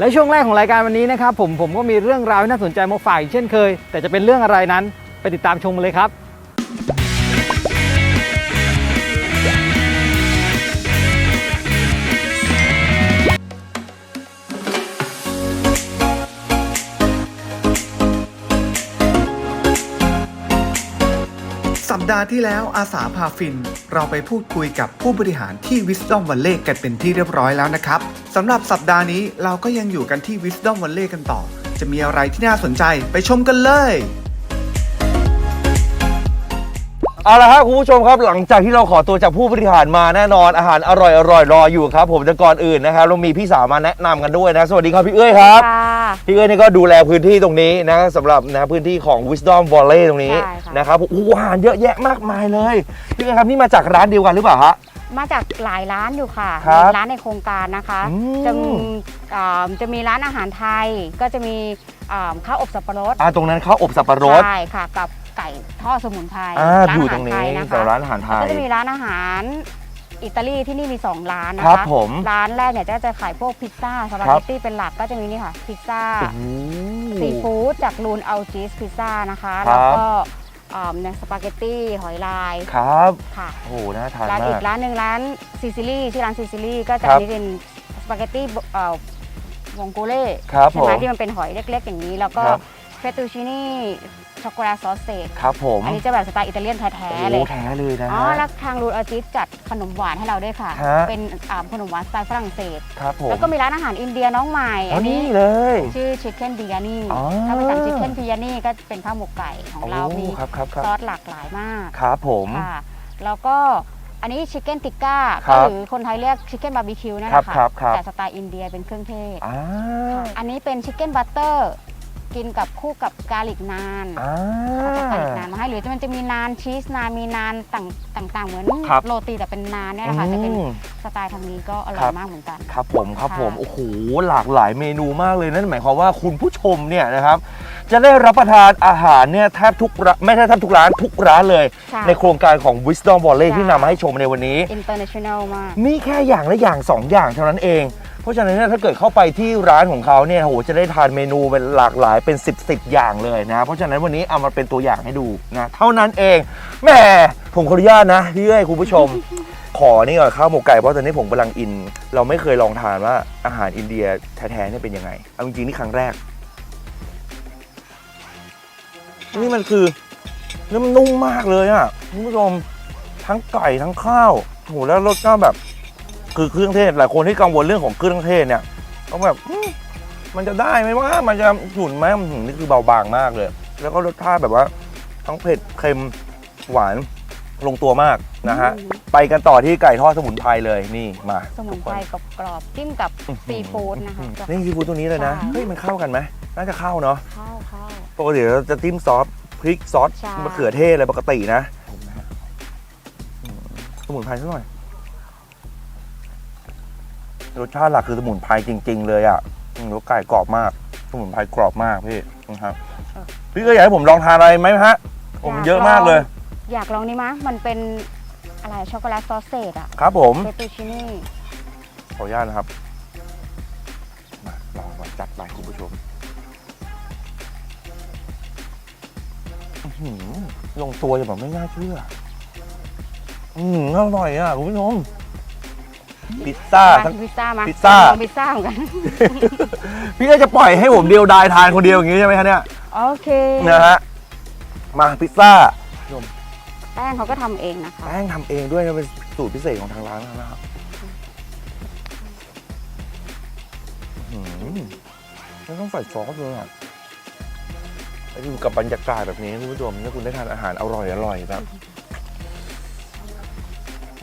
และช่วงแรกของรายการวันนี้นะครับผมผมก็มีเรื่องราวที่น่าสนใจมาฝากอีกเช่นเคย แต่จะเป็นเรื่องอะไรนั้นไปติดตามชมเลยครับ ดาห์ที่แล้วอาสาพาฟิน เราไปพูดคุยกับผู้บริหารที่ Wisdom Valley กันเป็นที่เรียบร้อยแล้วนะครับสำหรับสัปดาห์นี้เราก็ยังอยู่กันที่ Wisdom Valley กันต่อ จะมีอะไรที่น่าสนใจไปชมกันเลย เอาละครับคุณผู้ชมครับหลังจากที่เราขอตัวจากผู้บริหารมาแน่นอนอาหารอร่อยอร่อยรออยู่ครับ ผมแต่ก่อนอื่นนะครับเรามีพี่สาวมาแนะนำกันด้วยนะ สวัสดีครับพี่เอ้ยครับค่ะพี่เอ้ยนี่ก็ดูแลพื้นที่ตรงนี้นะสำหรับนะพื้นที่ของ Wisdom Valley ตรงนี้ใช่ค่ะ นะครับโอ้โหอาหารเยอะแยะมากมายเลยพี่เอ้ยครับนี่มาจากร้านเดียวกันหรือเปล่าฮะ มาจากหลายร้านอยู่ค่ะครับมีร้านในโครงการนะคะอืม จะมีอ่าจะมีร้านอาหารไทยก็จะมีอ่าข้าวอบสับปะรดอ่าตรงนั้นข้าวอบสับปะรด ใช่ค่ะ กับ ไก่ทอดสมุนไพรอ่าร้านอยู่อาตหารงรไทนี้ยนะสำหรับคะร้านอาหารไทแล้วยก็จะมีร้านอาหารอิตาลีที่นี่มี 2 ร้านนะครัคะบผมร้านแรกเนี่ยจะจะขายพวกพิซซ่าสปาครัเกบตตี้เป็นหลักก็จะมีนี่ค่ะพิซซ่า โอ้โห ซีฟู้ดจากลูนเอาจีสพิซซ่านะคะ ครับ แล้วก็อ่าเนี่ยสปาเกตตี้หอยลายครับค่ะโอ้โหน่าทานร้านมาอีก กร้านหนึ่งร้านซิซิลี่ชื่อร้านซิซิลี่ก็จะครับอันนี้เป็นสปาเกตตี้เอ่อวงโกเล่ครับใช่ไหมผมที่มันเป็นหอยเล็ก ๆ อย่างนี้ แล้วก็ครับ เฟตตูชินี่ ช็อกโกแลตซอสเซจครับผมอันนี้จะแบบสไตล์อิตาเลียนแท้โอ้ๆโหเลยแท้เลยนะอ๋อฮะแล้วทางรูดอาจิสจัดขนมหวานให้เราด้วยค่ะฮะเป็นอ่าขนมหวานสไตล์ฝรั่งเศสครับผมแล้วก็มีร้านอาหารอินเดียน้องใหม่อ๋ออันนี่นี้เลยชื่อชิคเก้นบิยานีอ๋อถ้าไปสั่งชิคเก้นบิยานีก็เป็นข้าวหมกไก่ของเราโอ้มีครับครับครับซอสหลากหลายมากครับผมค่ะแล้วก็อันนี้ชิคเก้นติก้าครับหรือคนไทยเรียกชิคเก้นบาร์บีคิวนั่นแหครับละค่ะครับครับแต่สไตล์อินเดียเป็นเครื่องเทศอ่าค่ะอันนี้เป็นชิคเก้นบัตเตอร์ กินกับคู่กับกาลิกนานอ่า เขาจะกาลิกนานมาให้หรือมันจะมีนานชีสนานมีนานต่างต่างๆ เหมือนครับโรตีแต่เป็นนานเนี่ยแหละค่ะจะเป็นอืมสไตล์ทางนี้ก็อร่ครัอยบ มากเหมือนกัน ครับผมครับค่ะผมโอ้โหหลากหลายเมนูมากเลยนั่นหมายความว่าคุณผู้ชมเนี่ยนะครับจะได้รับประทานอาหารเนี่ยแทบทุกร้านไม่ใช่แทบทุกร้านทุกร้านเลย ใช่ ในโครงการของ Wisdom Valley ใช่ ที่นำมาให้ชมในวันนี้ international มาก นี่แค่อย่างละอย่างสองอย่างเท่านั้นเอง เพราะฉะนั้นเนี่ยถ้าเกิดเข้าไปที่ร้านของเขาเนี่ยโหจะได้ทานเมนูเป็นหลากหลายเป็น 10บสอย่างเลยนะ เพราะฉะนั้นวันนี้เอามาเป็นตัวอย่างให้ดูนะเท่านั้นเองแหมผมขออนุญาตนะพี่เอ้ยคุณผู้ชม ขอนี่ก่อนข้าวหมกไก่เพราะตอนนี้ผมกำลังอิน เราไม่เคยลองทานว่าอาหารอินเดียแท้ๆเนี่ยเป็นยังไงเอาจริงๆนี่ครั้งแรก นี่มันคือเนื้อมันนุ่มมากเลยอะคุณผู้ชมทั้งไก่ทั้งข้าวโหแล้วรสชาติแบบ คือเครื่องเทศหลายคนที่กังวลเรื่องของเครื่องเทศเนี่ยเขาแบบอืมมันจะได้ไหมว่ามันจะฉุนไหมอืมนี่คือเบาบางมากเลย แล้วก็รสชาติแบบว่า ทั้งเผ็ดเค็มหวานลงตัวมากนะฮะอืมไปกันต่อที่ไก่ทอดสมุนไพรเลยนี่มา สมุนไพรกรอบๆจิ้มกับซีฟู้ดนะคะนี่ซีฟู้ดตัวนี้เลยนะใช่เฮ้ยมันเข้ากันไหมน่าจะเข้าเนาะข้าวข้าวปกติเราจะจิ้มซอสพริกซอสใช่มะเขือเทศอะไรปกตินะอืมสมุนไพรสักหน่อย รสชาติหลักคือสมุนไพรจริง ๆ เลยอะอืมรสไก่กรอบมาก สมุนไพรกรอบมากพี่นะครับพี่ก็อยากให้ผมลองทานอะไรไหมฮะผมนเยอะมากเลย อยากลองนี่มะมันเป็นอะไรช็อกโกแลตซอสเซจอะครับผมเฟตตูชินี่ขออนุญาตนะครับมาลองมาจัดไปคุณผู้ชมอื้อหือลงตัวอย่างแบบไม่น่าเชื่ออืมอร่อยอะคุณผู้ชม พิซซ่าทั้ง พิซซ่ามาพิซซ่าลองพิซซ่าเหมือนกัน พี่ก็จะปล่อยให้ผมเดียวดายทานคนเดียวอย่างนี้ใช่ไหมคะเนี่ยโอเคนะฮะมาพิซซ่าแป้งเขาก็ทำเองนะคะ แป้งทำเองด้วยนะเป็นสูตรพิเศษของทางร้านนะครับอื้อหือไม่ต้องใส่ซอสเลยอะแล้วอยู่กับบรรยากาศแบบนี้คุณผู้ชมถ้าคุณได้ทานอาหารอร่อยอร่อยแบบ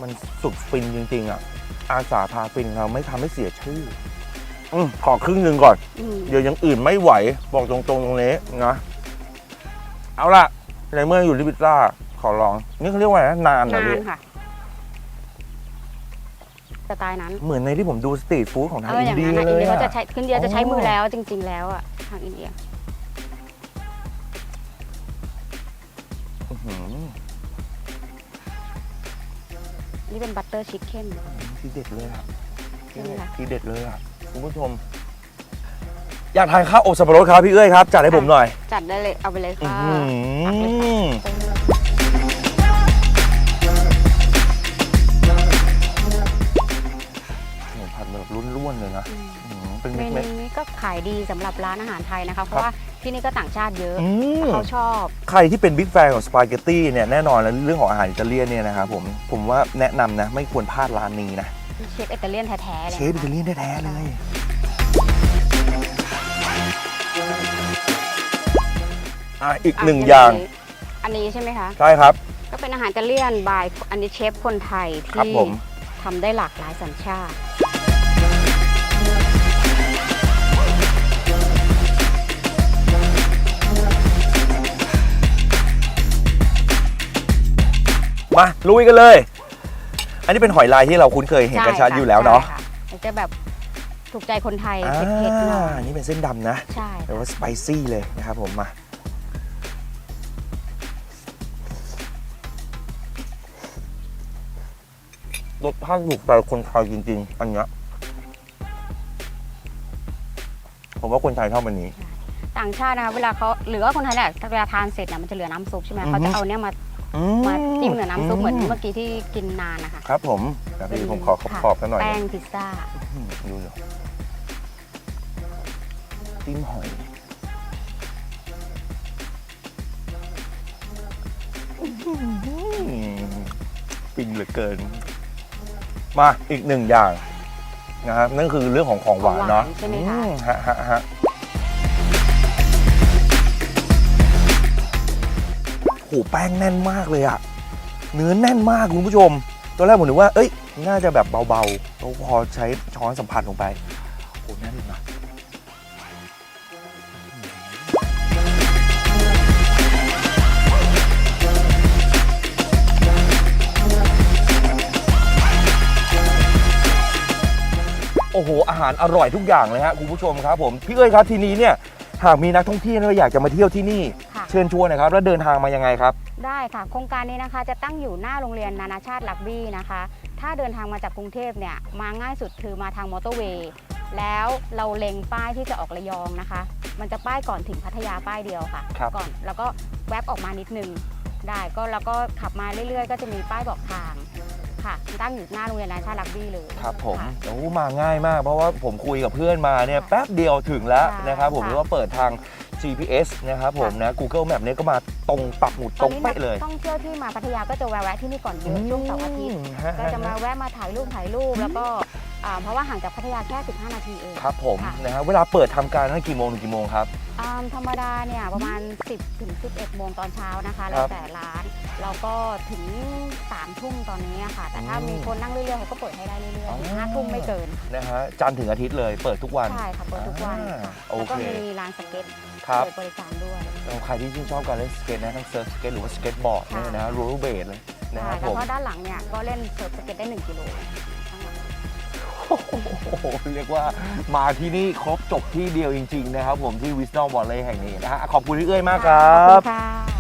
มันสุดฟินจริงๆอะ อาสาพาฟินเราไม่ทำให้เสียชื่ออืมขอครึ่งหนึ่งก่อนอืมเดี๋ยวอยังอื่นไม่ไหว บอกตรงๆตรงนี้นะ เอาล่ะในเมื่ออยู่ที่พิซซ่าขอลอง นี่เขาเรียกว่าอะไรนะนานเหรอนานพี่ค่ะสไตล์นั้น เหมือนในที่ผมดูสตรีทฟู้ดของทางเอออิอนย่างเดียนั้นนะเลอินยเดียเขาอะจะใช้อินเดียจะใช้อ๋อมือแล้วจริง ๆ แล้วอะทางอินเดีย นี่เป็นบัตเตอร์ชิคเก้น ทีเด็ดเลยอะใช่ไหมคะ ทีเด็ดเลยอะคุณผู้ชม อยากทานข้าวอบสับปะรดครับพี่เอ้ยครับจัดให้ผมหน่อยจัดได้เลย เอาไปเลยอื้อค่ะหือหมูผัดแบบล้วนๆเลยนะ อื้อ หือเป็นเมเม็ดนูนี้ก็ขายดีสำหรับร้านอาหารไทยนะคะ เพราะว่าที่นี่ก็ต่างชาติเยอะๆอืม เขาชอบ ใครที่เป็นบิ๊กแฟนของสปาเกตตี้เนี่ยแน่นอนแล้วเรื่องของอาหารอิตาเลียนเนี่ยนะครับผมผมว่าแนะนำนะไม่ควรพลาดร้านนี้นะเชฟอิตาเลียนแท้ๆเลยเชฟอิตาเลียนแท้ๆเลย อะอีกหนึ่งอย่างอันนี้ใช่ไหมคะ ใช่ครับ ก็เป็นอาหารอิตาเลียนบายอันนี้เชฟคนไทยครับที่ผม ทำได้หลากหลายสัญชาติ มาลุยกันเลย อันนี้เป็นหอยลายที่เราคุ้นเคยเห็นกันชัดอยู่แล้วเนาะใช่ค่มันจะแบบถูกใจคนไทยอ่าเผ็ดๆหน่อยอันนี้เป็นเส้นดำนะใช่แต่ว่าสไปซี่เลยนะครับผมมารสชาติถูกใจคนไทยจริง ๆ อันเนี้ยผมว่าคนไทยชอบอันนี้ ต่างชาตินะคะเวลาเขาหรือว่าคนไทยแหละเวลาทานเสร็จเนี่ยมันจะเหลือน้ำซุปใช่ไหมอือฮึเขาจะเอาเนี่ยมาอื มาจิ้มกับน้ำซุปเหมือนมเมื่อกี้ที่กินนานนะคะครับผมแต่พี่ผมขอขอบค่ะขอบกันหน่อยแป้งพิซซ่าอืมดูเดี๋ยวจิ้มหอยอื้อหือปิ้งเหลือเกิน มาอีกหนึ่งอย่างนะครับนั่นคือเรื่องของของหวานเนาะของหวานใช่ไหมคะอืฮะฮะ หแป้งแน่นมากเลยอะเนื้อแน่นมากคุณผู้ชม ตอนแรกผมนึกว่า เอ้ย น่าจะแบบเบาๆแล้วพอใช้ช้อนสัมผัสลงไปโหแน่นเลยนะโอ้โห อาหารอร่อยทุกอย่างเลยฮะคุณผู้ชมครับผม พี่เอ้ยครับทีนี้เนี่ย หากมีนักท่องเที่ยวเนี่อยากจะมาเที่ยวที่นี่ เชิญชวนหนะครับ แล้วเดินทางมายังไงครับ ได้ค่ะ โครงการนี้นะคะ จะตั้งอยู่หน้าโรงเรียนนานาชาติลักบี้นะคะ ถ้าเดินทางมาจากกรุงเทพเนี่ยมาง่ายสุดคือมาทางมอเตอร์เวย์แล้วเราเล็งป้ายที่จะออกระยองนะคะ มันจะป้ายก่อนถึงพัทยาป้ายเดียวค่ะ ครับ ก่อนแล้วก็แวบออกมานิดนึงได้ก็แล้วก็ขับมาเรื่อยๆ ก็จะมีป้ายบอกทางค่ะ ตั้งอยู่หน้าโรงเรียนนานาชาติลักบี้เลยครับผมะ โอ้มาง่ายมาก เพราะว่าผมคุยกับเพื่อนมาเนี่ยค่ะแป๊บเดียวถึงแล้วใช่นะครับ ผมค่ะ หรือว่าเปิดทาง GPS นะครับผมนะ Google Map เนี่ยก็มาตรงปักหมุดตรงเป๊ะเลยนักท่องเที่ยวที่มาพัทยาก็จะแวะๆที่นี่ก่อนเยอะช่วงเสาร์อาทิตย์อืมฮก็จะมาแวะมาถ่ายรูปถ่ายรูปแล้วก็อ่าเพราะว่าห่างจากพัทยาแค่ 15 นาทีเองครับผมค่ะ นะฮะเวลาเปิดทำการนั่นกี่โมงถึงกี่โมงครับ อ่าธรรมดาเนี่ยประมาณ 10ถึง11 โมงตอนเช้านะคะคแล้รัวบแต่ร้าน เราก็ถึง3ทุ่มตอนนี้อะค่ะ แต่ถ้าอืมมีคนนั่งเรื่อยๆเขาก็เปิดให้ได้เรื่อยอ๋อๆถึง5ทุ่มไม่เกินนะฮะจันทร์ถึงอาทิตย์เลยเปิดทุกวัน ใช่ค่ะ เปิดทุกวันอ่าค่ะ โอแล้วก็เค มีร้านสเก็ตครับ เปิดบริการด้วยแล้วใครที่ชื่นชอบการเล่นสเก็ตนะทั้งเซิร์ฟสเก็ตหรือว่าสเก็ตบอร์ดค่ะเนี่ยนะโรลเบดเลยนะใช่ครับแล้ผวม ก็ด้านหลังเนี่ยก็เล่นเซิร์ฟสเก็ตได้ 1 กิโลข้างหลัง โหเรียกว่ามาที่นี่ครบจบที่เดียวจริง ๆ นะครับผมที่ Wisdom Valley แห่งนี้นะฮะขอบคุณพี่เอ้ยมากครัขอบณค่ะ